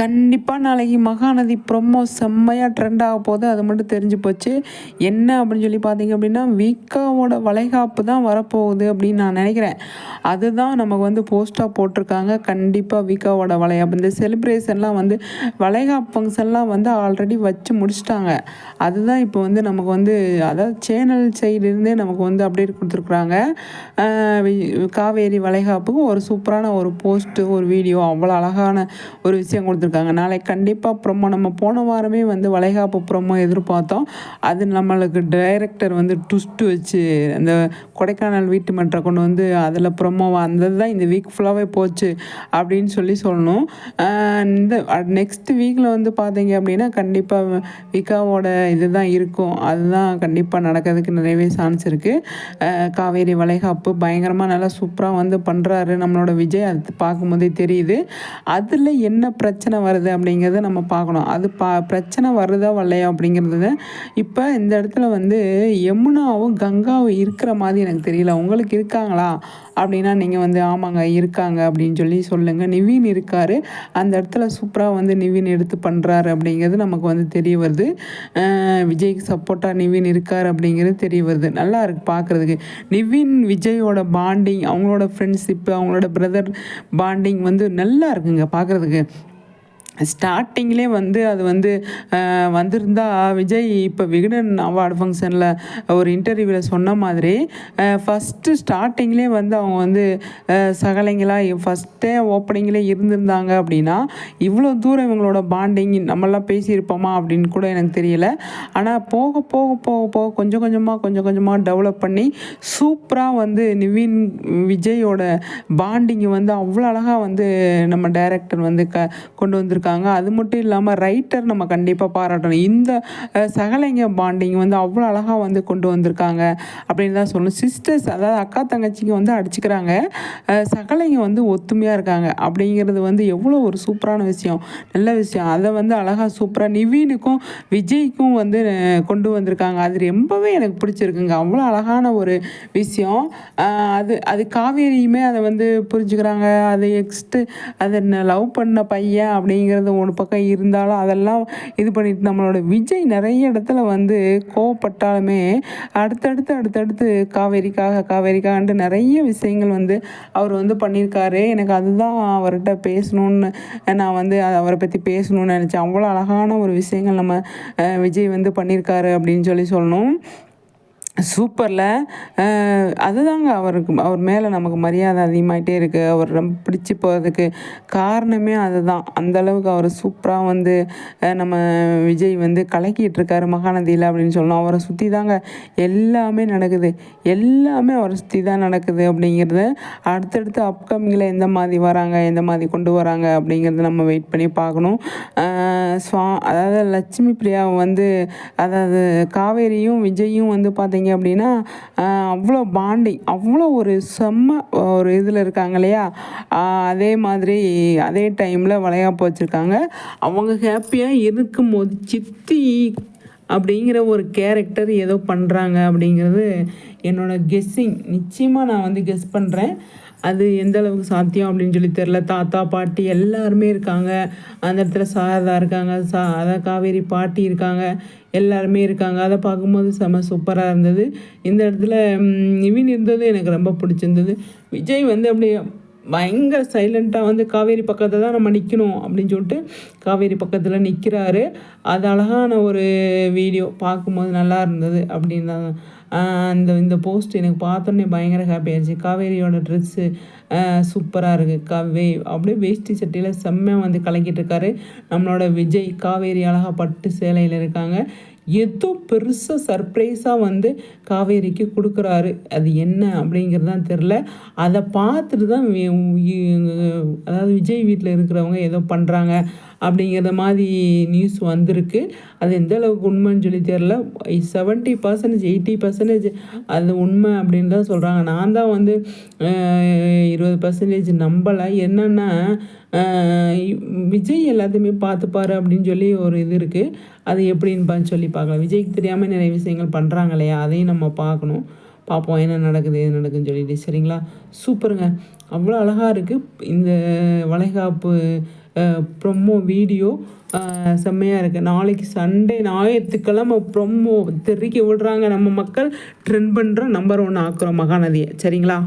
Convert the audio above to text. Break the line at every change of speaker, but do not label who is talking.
கண்டிப்பாக நாளைக்கு மகாநதி ப்ரொமோ செம்மையாக ட்ரெண்ட் ஆக போகுது அது மட்டும் தெரிஞ்சு போச்சு என்ன அப்படின்னு சொல்லி பார்த்தீங்க அப்படின்னா விகாவோட வளைகாப்பு தான் வரப்போகுது அப்படின்னு நான் நினைக்கிறேன் அதுதான் நமக்கு வந்து போஸ்ட்டாக போட்டிருக்காங்க கண்டிப்பாக வீக்காவோட வளைகாப்பு இந்த செலிப்ரேஷன்லாம் வந்து வளைகாப்பு ஃபங்க்ஷன்லாம் வந்து ஆல்ரெடி வச்சு முடிச்சிட்டாங்க அதுதான் இப்போ வந்து நமக்கு வந்து அதாவது சேனல் சைடுலேருந்தே நமக்கு வந்து அப்டேட் கொடுத்துருக்குறாங்க காவேரி வளைகாப்புக்கு ஒரு சூப்பரான ஒரு போஸ்ட்டு ஒரு வீடியோ அவ்வளோ அழகான ஒரு விஷயம் கொடுத்துருக்காங்க கொடுத்துருக்காங்க நாளை கண்டிப்பாக ப்ரொமோ நம்ம போன வாரமே வந்து வளைகாப்பு ப்ரொமோ எதிர்பார்த்தோம் அது நம்மளுக்கு டைரக்டர் வந்து ட்விஸ்ட்டு வச்சு அந்த கொடைக்கானல் வீட்டு மன்றம் கொண்டு வந்து அதில் ப்ரொமோவாக வந்தது தான் இந்த வீக் ஃபுல்லாகவே போச்சு அப்படின்னு சொல்லி சொல்லணும் இந்த நெக்ஸ்ட் வீக்கில் வந்து பார்த்தீங்க அப்படின்னா கண்டிப்பாக விகாவோட இது தான் இருக்கும் அதுதான் கண்டிப்பாக நடக்கிறதுக்கு நிறையவே சான்ஸ் இருக்குது காவேரி வளைகாப்பு பயங்கரமாக நல்லா சூப்பராக வந்து பண்ணுறாரு நம்மளோட விஜய் அது பார்க்கும்போதே தெரியுது அதில் என்ன பிரச்சனை பிரச்சனை வருது அப்படிங்கிறத நம்ம பார்க்கணும் அது பா பிரச்சனை வருதா வரலையா அப்படிங்கிறது இப்போ இந்த இடத்துல வந்து யமுனாவும் கங்காவும் இருக்கிற மாதிரி எனக்கு தெரியல உங்களுக்கு இருக்காங்களா அப்படின்னா நீங்கள் வந்து ஆமாங்க இருக்காங்க அப்படின்னு சொல்லி சொல்லுங்கள் நிவீன் இருக்கார் அந்த இடத்துல சூப்பராக வந்து நிவீன் எடுத்து பண்ணுறாரு அப்படிங்கிறது நமக்கு வந்து தெரிய வருது விஜய்க்கு சப்போர்ட்டாக நிவீன் இருக்கார் அப்படிங்கிறது தெரிய வருது நல்லா இருக்கு பார்க்குறதுக்கு நிவீன் விஜயோட பாண்டிங் அவங்களோட ஃப்ரெண்ட்ஷிப்பு அவங்களோட பிரதர் பாண்டிங் வந்து நல்லா இருக்குங்க பார்க்குறதுக்கு ஸ்டார்டிங்லேயே வந்து அது வந்து வந்திருந்தா விஜய் இப்போ விகடன் அவார்டு ஃபங்க்ஷனில் ஒரு இன்டர்வியூவில் சொன்ன மாதிரி ஃபஸ்ட்டு ஸ்டார்டிங்லேயே வந்து அவங்க வந்து சகலைங்களாக ஃபஸ்ட்டே ஓப்பனிங்லேயே இருந்திருந்தாங்க அப்படின்னா இவ்வளோ தூரம் இவங்களோட பாண்டிங் நம்மளாம் பேசியிருப்போமா அப்படின்னு கூட எனக்கு தெரியல ஆனால் போக போக போக போக கொஞ்சம் கொஞ்சமாக கொஞ்சம் கொஞ்சமாக டெவலப் பண்ணி சூப்பராக வந்து நிவின் விஜயோட பாண்டிங்கை வந்து அவ்வளோ அழகாக வந்து நம்ம டைரக்டர் வந்து க கொண்டு வந்திருக்காங்க கொடுத்தாங்க அது மட்டும் இல்லாமல் ரைட்டர் நம்ம கண்டிப்பாக பாராட்டணும் இந்த சகலைங்க பாண்டிங் வந்து அவ்வளோ அழகாக வந்து கொண்டு வந்திருக்காங்க அப்படின்னு தான் சொல்லணும் சிஸ்டர்ஸ் அதாவது அக்கா தங்கச்சிங்க வந்து அடிச்சுக்கிறாங்க சகலைங்க வந்து ஒத்துமையாக இருக்காங்க அப்படிங்கிறது வந்து எவ்வளோ ஒரு சூப்பரான விஷயம் நல்ல விஷயம் அதை வந்து அழகாக சூப்பராக நிவீனுக்கும் விஜய்க்கும் வந்து கொண்டு வந்திருக்காங்க அது ரொம்பவே எனக்கு பிடிச்சிருக்குங்க அவ்வளோ அழகான ஒரு விஷயம் அது அது காவேரியுமே அதை வந்து புரிஞ்சுக்கிறாங்க அது எக்ஸ்ட்டு அதை லவ் பண்ண பையன் அப்படிங்கிற அப்படிங்கிறது ஒரு பக்கம் இருந்தாலும் அதெல்லாம் இது பண்ணிட்டு நம்மளோட விஜய் நிறைய இடத்துல வந்து கோவப்பட்டாலுமே அடுத்தடுத்து அடுத்தடுத்து காவேரிக்காக காவேரிக்காகன்ட்டு நிறைய விஷயங்கள் வந்து அவர் வந்து பண்ணியிருக்காரு எனக்கு அதுதான் அவர்கிட்ட பேசணும்னு நான் வந்து அவரை பற்றி பேசணும்னு நினச்சேன் அவ்வளோ அழகான ஒரு விஷயங்கள் நம்ம விஜய் வந்து பண்ணியிருக்காரு அப்படின்னு சொல்லி சொல்லணும் சூப்பரில் அதுதாங்க அவருக்கு அவர் மேலே நமக்கு மரியாதை அதிகமாகிட்டே இருக்குது அவர் ரொம்ப பிடிச்சி போகிறதுக்கு காரணமே அதுதான் அந்தளவுக்கு அவர் சூப்பராக வந்து நம்ம விஜய் வந்து கலக்கிட்டு இருக்காரு மகாநதியில் அப்படின்னு சொல்லணும் அவரை சுற்றி தாங்க எல்லாமே நடக்குது எல்லாமே அவரை சுற்றி தான் நடக்குது அப்படிங்கிறது அடுத்தடுத்து அப்கமிங்கில் எந்த மாதிரி வராங்க எந்த மாதிரி கொண்டு வராங்க அப்படிங்கிறத நம்ம வெயிட் பண்ணி பார்க்கணும் சுவா அதாவது லட்சுமி பிரியா வந்து அதாவது காவேரியும் விஜயும் வந்து பார்த்தீங்க பார்த்தீங்க அப்படின்னா அவ்வளோ பாண்டிங் அவ்வளோ ஒரு செம்ம ஒரு இதில் இருக்காங்க இல்லையா அதே மாதிரி அதே டைமில் வளையாப்பு வச்சுருக்காங்க அவங்க ஹாப்பியாக இருக்கும்போது சித்தி அப்படிங்கிற ஒரு கேரக்டர் ஏதோ பண்ணுறாங்க அப்படிங்கிறது என்னோடய கெஸ்ஸிங் நிச்சயமாக நான் வந்து கெஸ் பண்ணுறேன் அது எந்த அளவுக்கு சாத்தியம் அப்படின்னு சொல்லி தெரில தாத்தா பாட்டி எல்லாருமே இருக்காங்க அந்த இடத்துல சாரதா இருக்காங்க சா அதான் காவேரி பாட்டி இருக்காங்க எல்லாருமே இருக்காங்க அதை பார்க்கும்போது செம சூப்பராக இருந்தது இந்த இடத்துல இவின் இருந்தது எனக்கு ரொம்ப பிடிச்சிருந்தது விஜய் வந்து அப்படியே பயங்கர சைலண்ட்டாக வந்து காவேரி பக்கத்தில் தான் நம்ம நிற்கணும் அப்படின்னு சொல்லிட்டு காவேரி பக்கத்தில் நிற்கிறாரு அது அழகான ஒரு வீடியோ பார்க்கும்போது நல்லா இருந்தது அப்படின்னு தான் அந்த இந்த போஸ்ட் எனக்கு பார்த்தோன்னே பயங்கர ஹாப்பி ஆயிடுச்சு காவேரியோட ட்ரெஸ்ஸு சூப்பராக இருக்குது கவே அப்படியே வேஷ்டி சட்டியில் செம்மையாக வந்து கலக்கிட்டு இருக்காரு நம்மளோட விஜய் காவேரி அழகாக பட்டு சேலையில் இருக்காங்க ஏதோ பெருசாக சர்ப்ரைஸாக வந்து காவேரிக்கு கொடுக்குறாரு அது என்ன அப்படிங்கிறது தான் தெரில அதை பார்த்துட்டு தான் அதாவது விஜய் வீட்டில் இருக்கிறவங்க ஏதோ பண்ணுறாங்க அப்படிங்கிற மாதிரி நியூஸ் வந்திருக்கு அது எந்த அளவுக்கு உண்மைன்னு சொல்லி தெரில செவன்ட்டி பர்சன்டேஜ் எயிட்டி பர்சன்டேஜ் அது உண்மை அப்படின்னு தான் சொல்கிறாங்க நான் தான் வந்து இருபது பர்சன்டேஜ் நம்பலை என்னென்னா விஜய் எல்லாத்தையுமே பார்த்துப்பாரு அப்படின்னு சொல்லி ஒரு இது இருக்குது அது எப்படின்னு சொல்லி பார்க்கலாம் விஜய்க்கு தெரியாமல் நிறைய விஷயங்கள் பண்ணுறாங்க இல்லையா அதையும் நம்ம பார்க்கணும் பார்ப்போம் என்ன நடக்குது எது நடக்குதுன்னு சொல்லிட்டு சரிங்களா சூப்பருங்க அவ்வளோ அழகாக இருக்குது இந்த வளைகாப்பு ப்ரொம்மோ வீடியோ செம்மையாக இருக்குது நாளைக்கு சண்டே ஞாயிற்றுக்கிழமை ப்ரொம்மோ தெரிக்க விடுறாங்க நம்ம மக்கள் ட்ரெண்ட் பண்ணுற நம்பர் ஒன்று ஆக்குறோம் மகாநதியை சரிங்களா